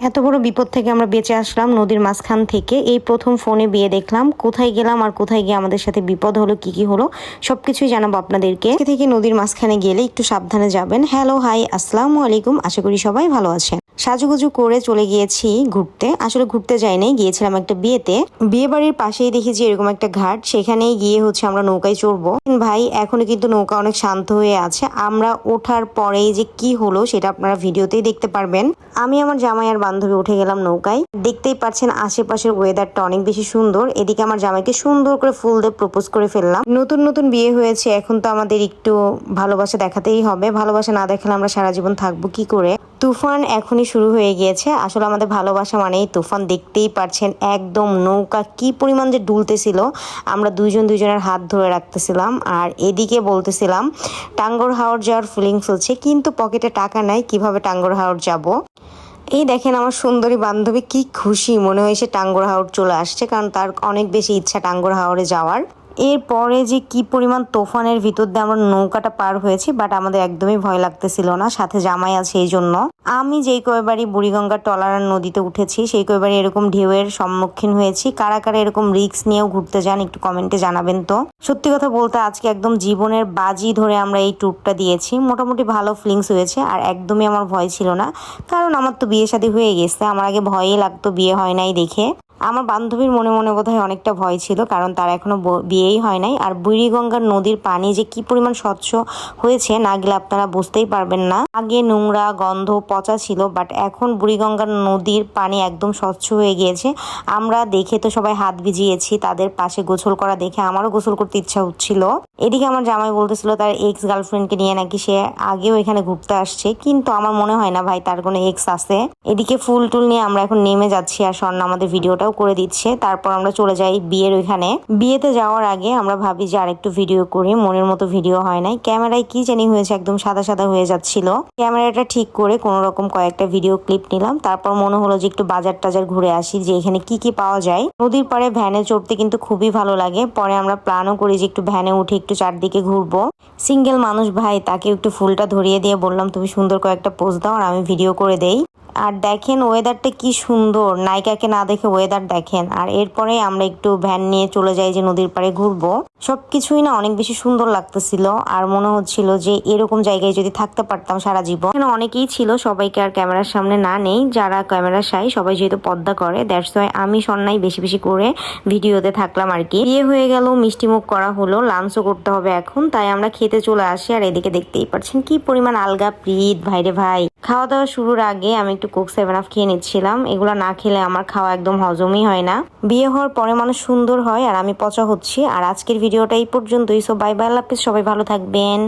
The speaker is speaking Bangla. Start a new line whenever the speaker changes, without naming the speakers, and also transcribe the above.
এত বড় বিপদ থেকে আমরা বেঁচে আসলাম নদীর মাঝখান থেকে। এই প্রথম ফোনে বিয়ে দেখলাম, কোথায় গেলাম আর কোথায় গিয়ে আমাদের সাথে বিপদ হলো, কি কি হলো, সবকিছুই জানাব আপনাদেরকে। থেকে নদীর মাঝখানে গেলে একটু সাবধানে যাবেন। হ্যালো হাই আসসালামু আলাইকুম, আশা করি সবাই ভালো আছেন। সাজুগুজু করে চলে গিয়েছি ঘুরতে। আসলে ঘুরতে যাইনি গিয়েছিলাম একটা বিয়েতে। বিয়ে বাড়ির পাশেই দেখেছি এরকম একটা ঘাট, সেখানেই গিয়ে হচ্ছে আমরা নৌকায় চড়বো। ভাই, এখনও কিন্তু নৌকা অনেক শান্ত হয়ে আছে। আমরা ওঠার পরেই যে কি হলো সেটা আপনারা ভিডিওতেই দেখতে পারবেন। আমি আমার জামাই আর বান্ধবী উঠে গেলাম নৌকায়। দেখতেই পাচ্ছেন আশেপাশের ওয়েদারটা অনেক বেশি সুন্দর। এদিকে আমার জামাইকে সুন্দর করে ফুল দিয়ে প্রপোজ করে ফেললাম। নতুন নতুন বিয়ে হয়েছে, এখন তো আমাদের একটু ভালোবাসা দেখাতেই হবে। ভালোবাসা না দেখালে আমরা সারা জীবন থাকব কি করে? তুফান এখনই শুরু হয়ে গিয়েছে। আসলে আমাদের ভালোবাসা মানেই তুফান। দেখতেই পারছেন একদম নৌকা কি পরিমাণ যে ডুলতেছিল। আমরা দুইজন দুইজনের হাত ধরে রাখতেছিলাম। আর এদিকে বলতেছিলাম, টাঙ্গর হাওড় যাওয়ার ফিলিংস হচ্ছে কিন্তু পকেটে টাকা নাই, কীভাবে টাঙ্গর হাওড় যাব? এই দেখেন আমার সুন্দরী বান্ধবী, কি খুশি। মনে হয় সে টাঙ্গর হাওড় চলে আসছে, কারণ তার অনেক বেশি ইচ্ছা টাঙ্গর হাওড়ে যাওয়ার। এরপরে যে কি পরিমাণ তোফানের ভিতর দিয়ে আমরা নৌকাটা পার হয়েছি বাট আমাদের একদমই ভয় লাগতেছিল না, সাথে জামাই আছে এই জন্য। আমি যেই কয়বারই বুড়িগঙ্গার টলার নদীতে উঠেছি, সেই কয়বারই এরকম ঢেউয়ের সম্মুখীন হয়েছি। কারা কারা এরকম রিক্স নিয়েও ঘুরতে যান একটু কমেন্টে জানাবেন তো। সত্যি কথা বলতে আজকে একদম জীবনের বাজি ধরে আমরা এই ট্যুরটা দিয়েছি। মোটামুটি ভালো ফিলিংস হয়েছে, আর একদমই আমার ভয় ছিল না। কারণ আমার তো বিয়ে শাদী হয়ে গেছে, আমার আগে ভয়ই লাগতো বিয়ে হয় নাই দেখে। আমার বান্ধবীর মনে মনে বোধহয় অনেকটা ভয় ছিল, কারণ তার এখনও বিয়েই হয় নাই। আর বুড়িগঙ্গার নদীর পানি যে কি পরিমাণ স্বচ্ছ হয়েছে, না গেলে আপনারা বুঝতেই পারবেন না। আগে নোংরা গন্ধ পচা ছিল বাট এখন বুড়িগঙ্গার নদীর পানি একদম স্বচ্ছ হয়ে গিয়েছে। আমরা দেখে তো সবাই হাত ভিজিয়েছি, তাদের পাশে গোসল করা দেখে আমারও গোসল করতে ইচ্ছা হচ্ছিল। এদিকে আমার জামাই বলতেছিল, তার এক্স গার্লফ্রেন্ডকে নিয়ে নাকি সে আগেও এখানে ঘুরতে আসছে। কিন্তু আমার মনে হয় না ভাই, তার কোনো এক্স আছে। এদিকে ফুল টুল নিয়ে আমরা এখন নেমে যাচ্ছি, আর স্বর্ণ আমাদের ভিডিওটাও করে দিচ্ছে। তারপর আমরা চলে যাই বিয়ের ওইখানে। বিয়েতে যাওয়ার আগে আমরা ভাবি যে আরেকটু ভিডিও করি, মনের মতো ভিডিও হয় নাই। ক্যামেরায় কি জানি হয়েছে, একদম সাদা সাদা হয়ে যাচ্ছিল। ক্যামেরাটা ঠিক করে কোনো রকম কয়েকটা ভিডিও ক্লিপ নিলাম। তারপর মনে হলো যে একটু বাজার টাজার ঘুরে আসি, যে এখানে কি কি পাওয়া যায়। নদীর পাড়ে ভ্যানে চড়তে কিন্তু খুবই ভালো লাগে। পরে আমরা প্ল্যানও করি যে একটু ভ্যানে উঠে একটু চারদিকে ঘুরবো। সিঙ্গেল মানুষ ভাই, তাকে একটু ফুলটা ধরিয়ে দিয়ে বললাম, তুমি সুন্দর কয়েকটা পোজ দাও আর আমি ভিডিও করে দেই। আর দেখেন ওয়েদারটা কি সুন্দর। নায়িকাকে না দেখে ওয়েদার দেখেন। আর এরপরে আমরা একটু ভ্যান নিয়ে চলে যাই যে নদীর পাড়ে ঘুরবো। সবকিছুই না অনেক বেশি সুন্দর লাগতেছিল। আর মনে হচ্ছিল যে এরকম জায়গায় যদি থাকতে পারতাম সারা জীবন। এখানে অনেকেই ছিল, সবাইকে আর ক্যামেরার সামনে না নেই। যারা ক্যামেরা সাই সবাই যেহেতু পর্দা করে দ্যাটস ওয়াই আমি সন্ন্যাই বেশি বেশি করে ভিডিওতে থাকলাম আর কি। বিয়ে হয়ে গেল, মিষ্টি মুখ করা হলো লাঞ্চও করতে হবে এখন। তাই আমরা খেতে চলে আসি আর এদিকে দেখতেই পারছেন কি পরিমাণ আলগা প্রীত। ভাইরে ভাই। খাওয়া দাওয়া শুরুর আগে আমি একটু কোক সেভেন আপ খেয়ে নিচ্ছিলাম। এগুলো না খেলে আমার খাওয়া একদম হজমই হয় না। বিয়ে হওয়ার পরে মানুষ সুন্দর হয় আর আমি পচা হচ্ছি। আর আজকের ভিডিওটা এই পর্যন্তই। সো বাই বাই আল্লাহ সবাই ভালো থাকবেন।